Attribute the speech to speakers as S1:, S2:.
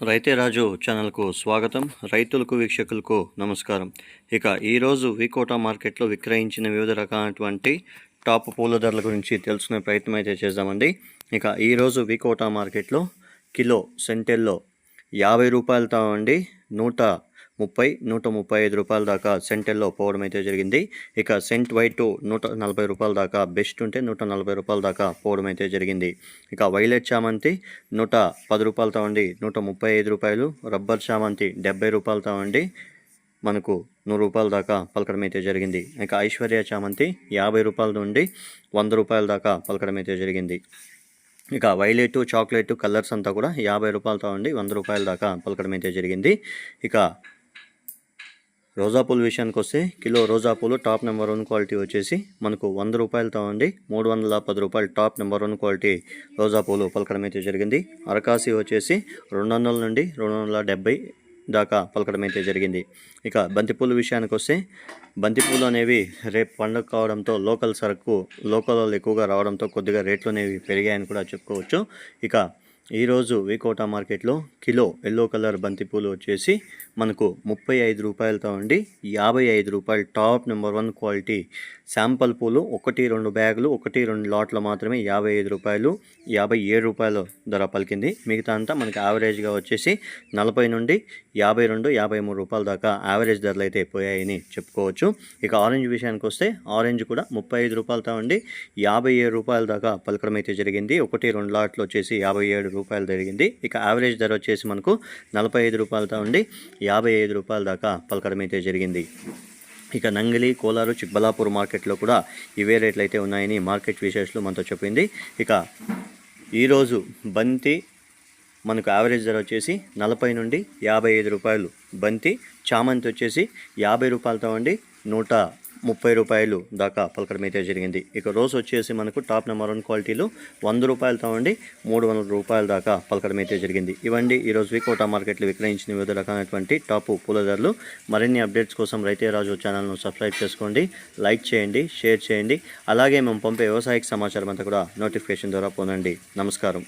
S1: రైతే రాజు ఛానల్కు స్వాగతం. రైతులకు వీక్షకులకు నమస్కారం. ఇక ఈరోజు వికోటా మార్కెట్లో విక్రయించిన వివిధ రకాలైనటువంటి టాప్ పూల ధరల గురించి తెలుసుకునే ప్రయత్నం అయితే చేద్దామండి. ఇక ఈరోజు వికోటా మార్కెట్లో కిలో సెంటెల్లో యాభై రూపాయలతో అండి నూట ముప్పై నూట ముప్పై ఐదు రూపాయల దాకా సెంటెల్లో పోవడం అయితే జరిగింది. ఇక సెంట్ వైట్ నూట నలభై రూపాయల దాకా బెస్ట్ ఉంటే నూట నలభై రూపాయల దాకా పోవడం అయితే జరిగింది. ఇక వైలెట్ చామంతి నూట పది రూపాయలతో ఉండి నూట ముప్పై ఐదు రూపాయలు రబ్బర్ చామంతి డెబ్బై రూపాయలతో ఉండి మనకు నూరు రూపాయల దాకా పలకడం అయితే జరిగింది. ఇక ఐశ్వర్య చామంతి యాభై రూపాయల నుండి వంద రూపాయల దాకా పలకడం అయితే జరిగింది. ఇక వైలెట్ చాక్లెట్ కలర్స్ అంతా కూడా యాభై రూపాయలతో ఉండి వంద రూపాయల దాకా పలకడం అయితే జరిగింది. ఇక రోజా పూల విషయానికి వస్తే కిలో రోజా పూలు టాప్ నెంబర్ వన్ క్వాలిటీ వచ్చేసి మనకు వంద రూపాయలతో ఉండి మూడు వందల పది రూపాయలు టాప్ నెంబర్ వన్ క్వాలిటీ రోజా పూలు పలకడం అయితే జరిగింది. అరకాసి వచ్చేసి రెండు వందల నుండి రెండు వందల డెబ్బై దాకా పలకడం అయితే జరిగింది. ఇక బంతిపూల విషయానికి వస్తే బంతిపూలు అనేవి రేపు పండుగ కావడంతో లోకల్ సరుకు లోకల్ ఎక్కువగా రావడంతో కొద్దిగా రేట్లు అనేవి పెరిగాయని కూడా చెప్పుకోవచ్చు. ఇక ఈరోజు వికోటా మార్కెట్లో కిలో ఎల్లో కలర్ బంతిపూలు వచ్చేసి మనకు ముప్పై ఐదు రూపాయలతో ఉండి యాభై ఐదు రూపాయలు top number one quality sample పూలు ఒకటి రెండు బ్యాగులు ఒకటి రెండు లాట్లు మాత్రమే యాభై ఐదు రూపాయలు యాభై ఏడు రూపాయలు ధర పలికింది. మిగతా అంతా మనకి యావరేజ్గా వచ్చేసి నలభై నుండి యాభై రెండు యాభై మూడు రూపాయల దాకా యావరేజ్ ధరలు అయితే పోయాయని చెప్పుకోవచ్చు. ఇక ఆరెంజ్ విషయానికి వస్తే ఆరెంజ్ కూడా ముప్పై ఐదు రూపాయలతో ఉండి యాభై ఏడు రూపాయల దాకా పలకడం అయితే జరిగింది. ఒకటి రెండు లాట్లు వచ్చేసి యాభై ఏడు రూపాయలు జరిగింది. ఇక యావరేజ్ ధర వచ్చేసి మనకు నలభై ఐదు రూపాయలతో ఉండి యాభై ఐదు రూపాయల దాకా పలకడం అయితే జరిగింది. ఇక నంగిలి కోలారు చిక్బలాపూర్ మార్కెట్లో కూడా ఇవే రేట్లు అయితే ఉన్నాయని మార్కెట్ విశేషాలు మనతో చెప్పింది. ఇక ఈరోజు బంతి మనకు యావరేజ్ ధర వచ్చేసి నలభై నుండి యాభై ఐదు రూపాయలు. బంతి చామంతి వచ్చేసి యాభై రూపాయలతో ఉండి నూట ముప్పై రూపాయలు దాకా పలకడం అయితే జరిగింది. ఇక రోజ్ వచ్చేసి మనకు టాప్ నెంబర్ వన్ క్వాలిటీలు వంద రూపాయలతో ఉండి మూడు వందల రూపాయల దాకా పలకడం అయితే జరిగింది. ఇవండి ఈరోజు వికోటా మార్కెట్లు విక్రయించిన వివిధ రకమైనటువంటి టాప్ పూల ధరలు. మరిన్ని అప్డేట్స్ కోసం రైతే రాజు ఛానల్ను సబ్స్క్రైబ్ చేసుకోండి లైక్ చేయండి షేర్ చేయండి. అలాగే మేము పంపే వ్యవసాయక సమాచారం అంతా కూడా నోటిఫికేషన్ ద్వారా పొందండి. నమస్కారం.